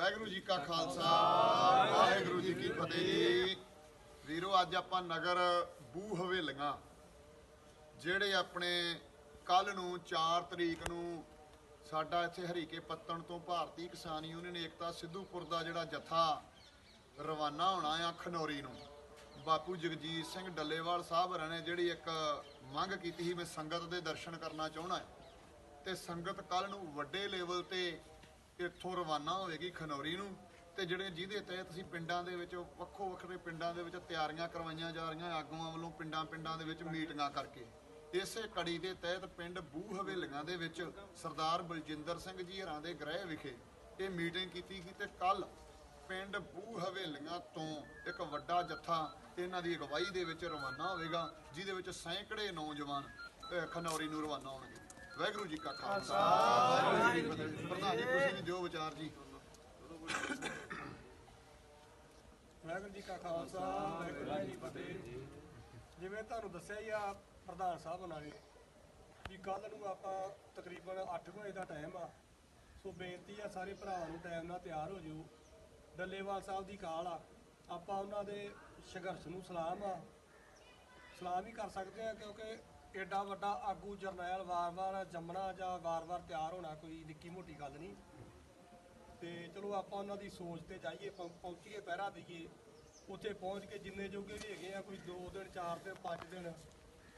ਵਾਹਿਗੁਰੂ ਜੀ ਕਾ ਖਾਲਸਾ, ਵਾਹਿਗੁਰੂ ਜੀ ਕੀ ਫਤਿਹ ਵੀਰੋ, ਅੱਜ ਆਪਾਂ ਨਗਰ ਬੂ ਹਵੇਲੀਆਂ, ਜਿਹੜੇ ਆਪਣੇ ਕੱਲ ਨੂੰ 4 ਤਰੀਕ ਨੂੰ ਸਾਡਾ ਇੱਥੇ ਹਰੀਕੇ ਪੱਤਣ ਤੋਂ ਭਾਰਤੀ ਕਿਸਾਨ ਯੂਨੀਅਨ ਏਕਤਾ ਸਿੱਧੂਪੁਰ ਦਾ ਜਿਹੜਾ ਜਥਾ ਰਵਾਨਾ ਹੋਣਾ ਆ ਖਨੌਰੀ ਨੂੰ, ਬਾਪੂ ਜਗਜੀਤ ਸਿੰਘ ਡੱਲੇਵਾਲ ਸਾਹਿਬ ਹਰਾਂ ਨੇ ਜਿਹੜੀ ਇੱਕ ਮੰਗ ਕੀਤੀ ਸੀ, ਮੈਂ ਸੰਗਤ ਦੇ ਦਰਸ਼ਨ ਕਰਨਾ ਚਾਹੁੰਦਾ ਹੈ। ਤੇ ਸੰਗਤ ਕੱਲ ਨੂੰ ਵੱਡੇ ਲੈਵਲ ਤੇ ਇੱਥੋਂ ਰਵਾਨਾ ਹੋਵੇਗੀ ਖਨੌਰੀ ਨੂੰ ਤੇ ਜਿਹੜੇ ਜਿਹਦੇ ਤਹਿਤ ਅਸੀਂ ਪਿੰਡਾਂ ਦੇ ਵਿੱਚ, ਵੱਖੋ ਵੱਖਰੇ ਪਿੰਡਾਂ ਦੇ ਵਿੱਚ ਤਿਆਰੀਆਂ ਕਰਵਾਈਆਂ ਜਾ ਰਹੀਆਂ ਆਗੂਆਂ ਵੱਲੋਂ ਪਿੰਡਾਂ ਪਿੰਡਾਂ ਦੇ ਵਿੱਚ ਮੀਟਿੰਗਾਂ ਕਰਕੇ। ਇਸੇ ਕੜੀ ਦੇ ਤਹਿਤ ਪਿੰਡ ਬੂ ਹਵੇਲੀਆਂ ਦੇ ਵਿੱਚ ਸਰਦਾਰ ਬਲਜਿੰਦਰ ਸਿੰਘ ਜੀ ਹਰਾਂ ਦੇ ਗ੍ਰਹਿ ਵਿਖੇ ਇਹ ਮੀਟਿੰਗ ਕੀਤੀ ਸੀ ਤੇ ਕੱਲ ਪਿੰਡ ਬੂ ਹਵੇਲੀਆਂ ਤੋਂ ਇੱਕ ਵੱਡਾ ਜੱਥਾ ਇਹਨਾਂ ਦੀ ਅਗਵਾਈ ਦੇ ਵਿੱਚ ਰਵਾਨਾ ਹੋਵੇਗਾ, ਜਿਹਦੇ ਵਿੱਚ ਸੈਂਕੜੇ ਨੌਜਵਾਨ ਖਨੌਰੀ ਨੂੰ ਰਵਾਨਾ ਹੋਣਗੇ। ਵਾਹਿਗੁਰੂ ਜੀ ਕਾ ਖਾਲਸਾ। ਵਾਹਿਗੁਰੂ ਜੀ ਕੀ ਫਤਿਹ ਪ੍ਰਧਾਨ ਜੀ ਤੁਸੀਂ ਵੀ ਦਿਓ ਵਿਚਾਰ ਜੀ। ਵਾਹਿਗੁਰੂ ਜੀ ਕਾ ਖਾਲਸਾ ਵਾਹਿਗੁਰੂ ਜੀ ਕੀ ਫਤਿਹ। ਜਿਵੇਂ ਤੁਹਾਨੂੰ ਦੱਸਿਆ ਹੀ ਆ ਪ੍ਰਧਾਨ ਸਾਹਿਬ ਉਹਨਾਂ ਨੇ ਵੀ ਕੱਲ ਨੂੰ ਆਪਾਂ ਤਕਰੀਬਨ 8 ਵਜੇ ਦਾ ਟਾਈਮ ਆ। ਸੋ ਬੇਨਤੀ ਆ ਸਾਰੇ ਭਰਾਵਾਂ ਨੂੰ ਟਾਈਮ ਨਾਲ ਤਿਆਰ ਹੋ ਜਿਓ। ਡੱਲੇਵਾਲ ਸਾਹਿਬ ਦੀ ਕਾਲ ਆ। ਆਪਾਂ ਉਹਨਾਂ ਦੇ ਸੰਘਰਸ਼ ਨੂੰ ਸਲਾਮ ਆ। ਸਲਾਮ ਹੀ ਕਰ ਸਕਦੇ ਆ ਕਿਉਂਕਿ ਐਡਾ ਵੱਡਾ ਆਗੂ ਜਰਨੈਲ ਵਾਰ-ਵਾਰ ਜੰਮਣਾ ਜਾਂ ਵਾਰ-ਵਾਰ ਤਿਆਰ ਹੋਣਾ ਕੋਈ ਨਿੱਕੀ ਮੋਟੀ ਗੱਲ ਨਹੀਂ। ਤੇ ਚਲੋ ਆਪਾਂ ਉਹਨਾਂ ਦੀ ਸੋਚ ਤੇ ਜਾਈਏ ਪਹੁੰਚੀਏ ਪਹਿਰਾ ਦਈਏ। ਉੱਥੇ ਪਹੁੰਚ ਕੇ ਜਿੰਨੇ ਜੋਗੇ ਵੀ ਹੈਗੇ ਆ, ਕੋਈ 2 ਦਿਨ 4 ਦਿਨ 5 ਦਿਨ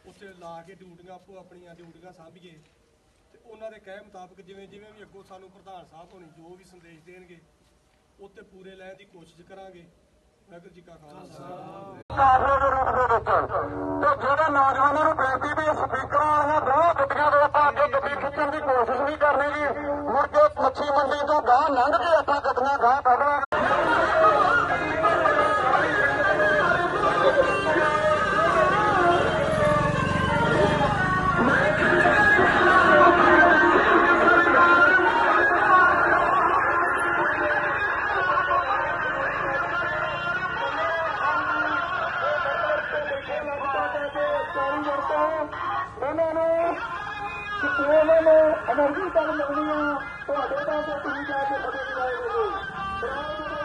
ਉੱਥੇ ਲਾ ਕੇ ਡਿਊਟੀਆਂ ਆਪੋ ਆਪਣੀਆਂ ਡਿਊਟੀਆਂ ਸਾਂਭੀਏ। ਤੇ ਉਹਨਾਂ ਦੇ ਕਹਿ ਮੁਤਾਬਕ ਜਿਵੇਂ ਜਿਵੇਂ ਵੀ ਅੱਗੋਂ ਸਾਨੂੰ ਪ੍ਰਧਾਨ ਸਾਹਿਬ ਹੋਣੀ ਜੋ ਵੀ ਸੰਦੇਸ਼ ਦੇਣਗੇ ਉੱਤੇ ਪੂਰੇ ਲੈਣ ਦੀ ਕੋਸ਼ਿਸ਼ ਕਰਾਂਗੇ। ਵਾਹਿਗੁਰੂ ਜੀ ਕਾ ਖਾਲਸਾ। ਨੌਜਵਾਨਾਂ ਨੂੰ ਬੇਨਤੀ ਵੀ ਸਪੀਕਰਾਂ ਵਾਲੀਆਂ ਦੋਹਾਂ ਗੱਡੀਆਂ ਦੇ ਆਪਾਂ ਅੱਗੇ ਗੱਡੀ ਖਿੱਚਣ ਦੀ ਕੋਸ਼ਿਸ਼ ਨਹੀਂ ਕਰਨੀ ਜੀ। ਮੁੜ ਕੇ ਮੱਛੀ ਮੰਡੀ ਤੋਂ ਗਾਹ ਲੰਘ ਕੇ ਆਪਾਂ ਗੱਡੀਆਂ ਗਾਹ ਕੱਢਣਾ Terima kasih.